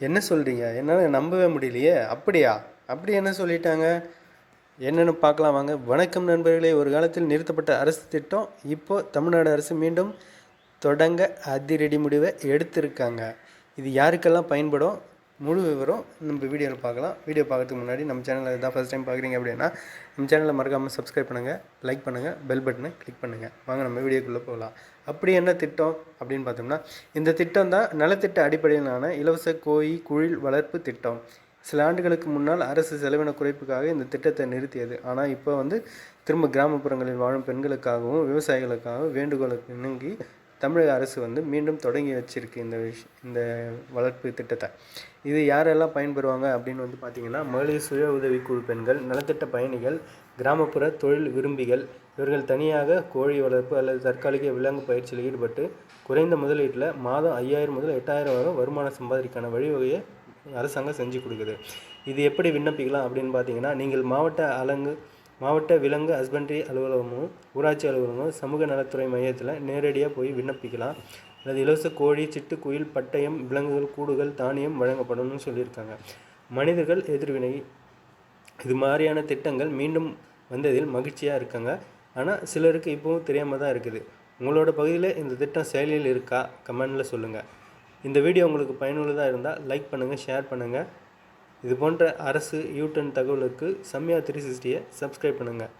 என்ன சொல்கிறீங்க என்னால் நம்பவே முடியலையே. அப்படியா? அப்படி என்ன சொல்லிட்டாங்க? என்னென்னு பார்க்கலாம் வாங்க. வணக்கம் நண்பர்களே. ஒரு காலத்தில் நிறுத்தப்பட்ட அரசு திட்டம் இப்போது தமிழ்நாடு அரசு மீண்டும் தொடங்க அதிரடி முடிவை எடுத்திருக்காங்க. இது யாருக்கெல்லாம் பயன்படும்? முழு விவரம் நம்ம வீடியோவில் பார்க்கலாம். வீடியோ பார்க்கறதுக்கு முன்னாடி நம்ம சேனலில் இதான் ஃபஸ்ட் டைம் பார்க்குறீங்க அப்படின்னா நம்ம சேனலை மறக்காமல் சப்ஸ்கிரைப் பண்ணுங்கள் லைக் பண்ணுங்கள் பெல் பட்டனை கிளிக் பண்ணுங்கள் வாங்க நம்ம வீடியோக்குள்ளே போகலாம். அப்படி என்ன திட்டம் அப்படின்னு பார்த்தோம்னா இந்த திட்டம் தான் நலத்திட்ட அடிப்படையிலான இலவச கோழி குழில் வளர்ப்பு திட்டம். சில ஆண்டுகளுக்கு முன்னால் அரசு செலவின குறைப்புக்காக இந்த திட்டத்தை நிறுத்தியது. ஆனால் இப்போ வந்து திரும்ப கிராமப்புறங்களில் வாழும் பெண்களுக்காகவும் விவசாயிகளுக்காகவும் வேண்டுகோளுக்கு இணங்கி தமிழக அரசு வந்து மீண்டும் தொடங்கி வச்சிருக்கு இந்த விஷ் இந்த வளர்ப்பு திட்டத்தை. இது யாரெல்லாம் பயன்பெறுவாங்க அப்படின்னு வந்து பார்த்திங்கன்னா மகளிர் சுய உதவிக்குழு பெண்கள் நலத்திட்ட பயணிகள் கிராமப்புற தொழில் விரும்பிகள் இவர்கள் தனியாக கோழி வளர்ப்பு அல்லது தற்காலிக விலங்கு பயிற்சியில் ஈடுபட்டு குறைந்த முதலீட்டில் மாதம் ஐயாயிரம் முதல் எட்டாயிரம் வரை வருமானம் சம்பாதிக்கான வழிவகையை அரசாங்கம் செஞ்சு கொடுக்குது. இது எப்படி விண்ணப்பிக்கலாம் அப்படின்னு பார்த்தீங்கன்னா நீங்கள் மாவட்ட அலங்கு மாவட்ட விலங்கு ஹஸ்பண்டரி அலுவலகமும் ஊராட்சி அலுவலகமும் சமூக நலத்துறை மையத்தில் நேரடியாக போய் விண்ணப்பிக்கலாம். அல்லது இலவச கோழி சிட்டு குயில் பட்டயம் விலங்குகள் கூடுகள் தானியம் வழங்கப்படும்னு சொல்லியிருக்காங்க. மனிதர்கள் எதிர்வினை. இது மாதிரியான திட்டங்கள் மீண்டும் வந்ததில் மகிழ்ச்சியாக இருக்காங்க. ஆனால் சிலருக்கு இப்போவும் தெரியாமல் தான் இருக்குது. உங்களோட பகுதியில் இந்த திட்டம் செயலில் இருக்கா? கமெண்டில் சொல்லுங்கள் இந்த வீடியோ உங்களுக்கு பயனுள்ளதாக இருந்தால் லைக் பண்ணுங்கள் ஷேர் பண்ணுங்கள் இது போன்ற அரசு யூடன் தகவலுக்கு சம்யா த்ரீ சிக்ஸ்டியை சப்ஸ்கிரைப் பண்ணுங்கள்